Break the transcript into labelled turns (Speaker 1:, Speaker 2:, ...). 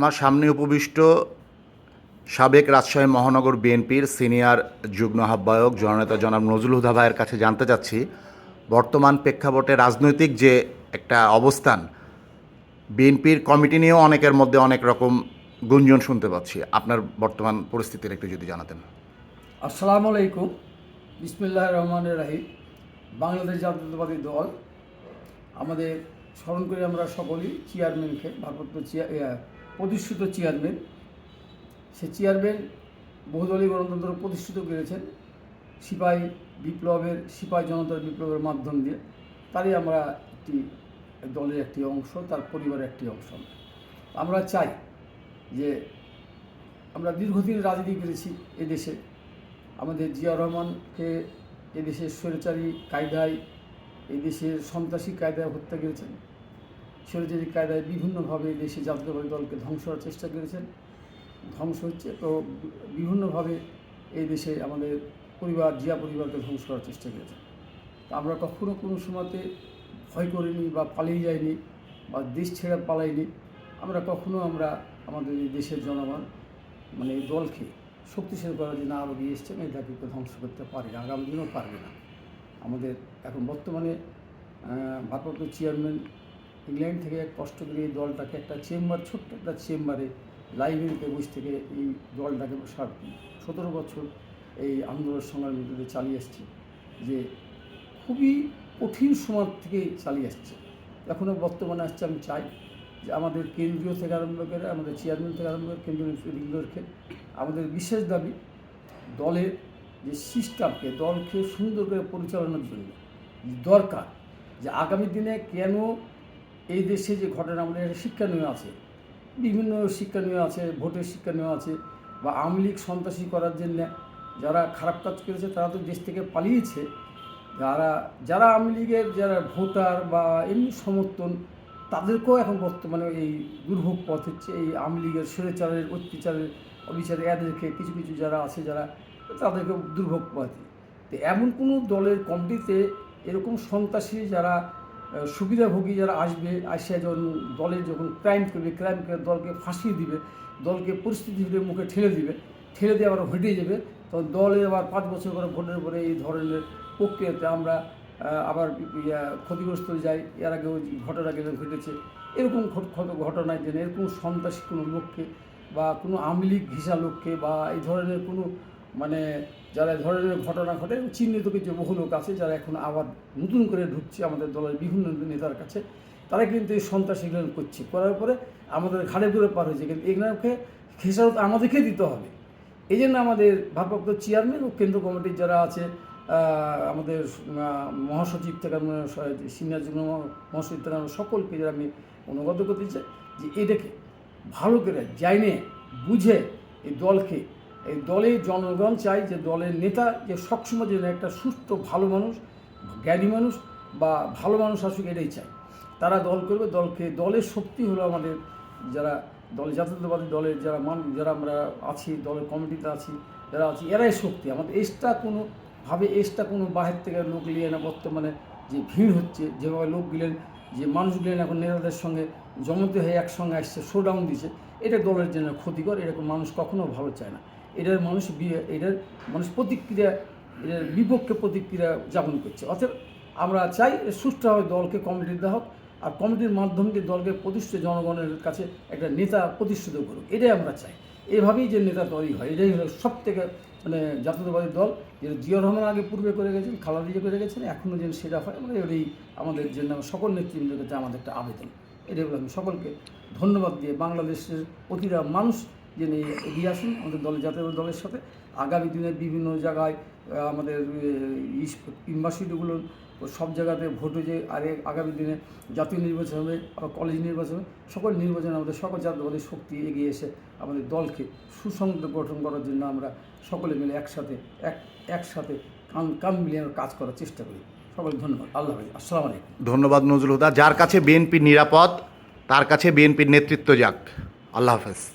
Speaker 1: আমার সামনে উপবিষ্ট সাবেক রাজশাহী মহানগর বিএনপির সিনিয়র যুগ্ম আহ্বায়ক, জননেতা জনাব নজরুল হুদা ভাইয়ের কাছে জানতে চাচ্ছি, বর্তমান প্রেক্ষাপটে রাজনৈতিক যে একটা অবস্থান, বিএনপির কমিটি নিয়েও অনেকের মধ্যে অনেক রকম গুঞ্জন শুনতে পাচ্ছি। আপনার বর্তমান পরিস্থিতির একটু যদি জানাতেন।
Speaker 2: আসসালামু আলাইকুম। বিসমিল্লাহ রহমান রাহিম। বাংলাদেশ জাতীয়তাবাদী দল। আমাদের স্মরণ করি আমরা সকলেই চেয়ারম্যানকে, ভারপ্রাপ্ত চেয়ার প্রতিষ্ঠিত চেয়ারম্যান সে চেয়ারম্যান বহুদলীয় গণতন্ত্র প্রতিষ্ঠিত করেছেন সিপাহী বিপ্লবের সিপাহী জনতার বিপ্লবের মাধ্যম দিয়ে। তারই আমরা একটি দলের একটি অংশ, তার পরিবারের একটি অংশ আমরা। চাই যে আমরা দীর্ঘদিন রাজনীতি করেছি এদেশে আমাদের জিয়া রহমানকে এদেশের স্বৈরাচারী কায়দায় এই দেশের সন্ত্রাসী কায়দায় হত্যা করেছেন। স্বৈরাচারী কায়দায় বিভিন্নভাবে দেশে জাতীয়তাবাদী দলকে ধ্বংস করার চেষ্টা করেছেন। ধ্বংস হচ্ছে তো বিভিন্নভাবে এই দেশে আমাদের পরিবার, জিয়া পরিবারকে ধ্বংস করার চেষ্টা করেছেন তা আমরা কখনো কোনো সময়তে ভয় করিনি বা পালিয়ে যাইনি বা দেশ ছেড়ে পালাইনি। আমরা কখনো আমরা আমাদের এই দেশের জনগণ মানে এই দলকে শক্তিশালী করার জন্য আরও এসছেন এটাকে কেউ ধ্বংস করতে পারে না আগামী দিনও পারবে না। আমাদের এখন বর্তমানে ভারপ্রাপ্ত চেয়ারম্যান ইংল্যান্ড থেকে কষ্ট করে এই দলটাকে একটা চেম্বার, ছোট্ট একটা চেম্বারে লাইব্রেরিতে বসে থেকে এই দলটাকে সাত- সতেরো বছর এই আন্দোলন সংগ্রামের মধ্যে চালিয়ে আসছে যে খুবই কঠিন সময় থেকে চালিয়ে আসছে এখনও বর্তমানে আসছে, আমি চাই যে আমাদের কেন্দ্রীয় থেকে আরম্ভ করে, আমাদের চেয়ারম্যান থেকে আরম্ভ করে, কেন্দ্রীয় আমাদের বিশেষ দাবি দলের যে সিস্টেমকে, দলকে সুন্দর করে পরিচালনার জন্য দরকার, যে আগামী দিনে কেন এই দেশে যে ঘটনা আমাদের একটা শিক্ষানীয় আছে, বিভিন্ন শিক্ষানীয় আছে, ভোটের শিক্ষানীয় আছে, বা আওয়ামী লীগ সন্ত্রাসী করার জন্য যারা খারাপ কাজ করেছে, তারা তো দেশ থেকে পালিয়েছে। যারা যারা আওয়ামী লীগের যারা ভোটার বা এমনি সমর্থন, তাদেরকেও এখন বর্তমানে এই দুর্ভোগ পথ হচ্ছে, এই আওয়ামী লীগের স্বৈরাচারের, অত্যাচারের অবিচারে এদেরকে কিছু কিছু যারা আছে, যারা তাদেরকে দুর্ভোগ পথে। তো এমন কোনো দলের কমিটিতে এরকম সন্ত্রাসী যারা সুবিধাভোগী যারা আসবে, আসিয়া যখন দলে যখন ক্রাইম করবে ক্রাইম করে দলকে ফাঁসিয়ে দিবে, দলকে পরিস্থিতির মুখে ঠেলে দিবে, ঠেলে দিয়ে আবার হটে যাবে, তখন দলে আবার পাঁচ বছর করে ভোটের পরে এই ধরনের প্রক্রিয়াতে আমরা আবার ক্ষতিগ্রস্ত হয়ে যাই। এর আগেও ঘটনা গেলে ঘটেছে। এরকম ঘট- ঘট- ঘটনায় যেন এরকম সন্ত্রাসী কোনো লোককে বা কোনো আওয়ামী লীগ ঘিসা লোককে বা এই ধরনের কোনো মানে যারা ধরনের ঘটনা ঘটে চিহ্নিত কিছু বহু লোক আছে যারা এখন আবার নতুন করে ঢুকছে আমাদের দলের বিভিন্ন নেতার কাছে, তারা কিন্তু এই সন্ত্রাসীগুলো করছে। করার পরে আমাদের ঘাড়ে ঘুরে পার হয়েছে। কিন্তু এগুলোকে খেসারত আমাদেরকে দিতে হবে। এই জন্য আমাদের ভারপ্রাপ্ত চেয়ারম্যান ও কেন্দ্র কমিটির যারা আছে আমাদের মহাসচিব থেকে সিনিয়র যুগ্ম মহাসচিব থেকে সকলকে যারা আমি অনুগত করতে চাই, যে এটাকে ভালো করে জাইনে, বুঝে এই দলকে এই দলের জনগণ চাই যে দলের নেতা যে সবসময় যেন একটা সুস্থ, ভালো মানুষ, জ্ঞানী মানুষ বা ভালো মানুষ আসুক এটাই চাই তারা দল করবে, দলকে, দলের শক্তি হলো আমাদের যারা দল, জাতীয়তাবাদী দলের যারা মান, যারা আমরা আছি, দলের কমিটিতে আছি, যারা আছি, এরাই শক্তি। আমাদের এক্সট্রা কোনো ভাবে এক্সট্রা কোনো বাহির থেকে লোক নিয়ে না বর্তমানে যে ভিড় হচ্ছে, যেভাবে লোক গেলেন যে মানুষগুলেন এখন নেতাদের সঙ্গে জমতে হয়ে একসঙ্গে আসছে শোডাউন দিছে এটা দলের জন্য ক্ষতিকর, এরকম মানুষ কখনো ভালো চায় না। এটার মানুষ এটার মানুষ প্রতিক্রিয়া, এটার বিপক্ষে প্রতিক্রিয়া যাপন করছে। অতএব আমরা চাই সুষ্ঠুভাবে দলকে কমিটি দেওয়া হোক আর কমিটির মাধ্যমে দিয়ে দলকে প্রতিষ্ঠিত জনগণের কাছে একটা নেতা প্রতিষ্ঠিত করুক। এটাই আমরা চাই। এভাবেই যে নেতা তৈরি হয়, এটাই হলো সব থেকে মানে জাতীয়তাবাদী দল। যেটা জিয়া রহমান আগে পূর্বে করে গেছেন খালাদি করে গেছেন, এখনও যেন সেটা হয় আমরা এটাই আমাদের জন্য সকল নেতৃবৃন্দের কাছে আমাদের একটা আবেদন। এটাই বলে আমি সকলকে ধন্যবাদ দিয়ে বাংলাদেশের প্রতিটা মানুষ যেন এগিয়ে আসুন আমাদের দলের জাতীয় দলের সাথে। আগামী দিনে বিভিন্ন জায়গায় আমাদের ইউনিভার্সিটিগুলো সব জায়গাতে ভোট হয়ে আর আগামী দিনে জাতীয় নির্বাচন হবে কলেজ নির্বাচন হবে। সকল নির্বাচনে আমাদের সকল জাতীয়বাদী শক্তি এগিয়ে এসে আমাদের দলকে সুসংহত গঠন করার জন্য আমরা সকলে মিলে একসাথে, এক, একসাথে কান কান মিলিয়ে আমরা কাজ করার চেষ্টা করি। সকলকে ধন্যবাদ। আল্লাহ হাফিজ। আসসালামু আলাইকুম।
Speaker 1: ধন্যবাদ নজরুল হুদা। যার কাছে বিএনপি নিরাপদ, তার কাছে বিএনপির নেতৃত্ব যাক। আল্লাহ হাফেজ।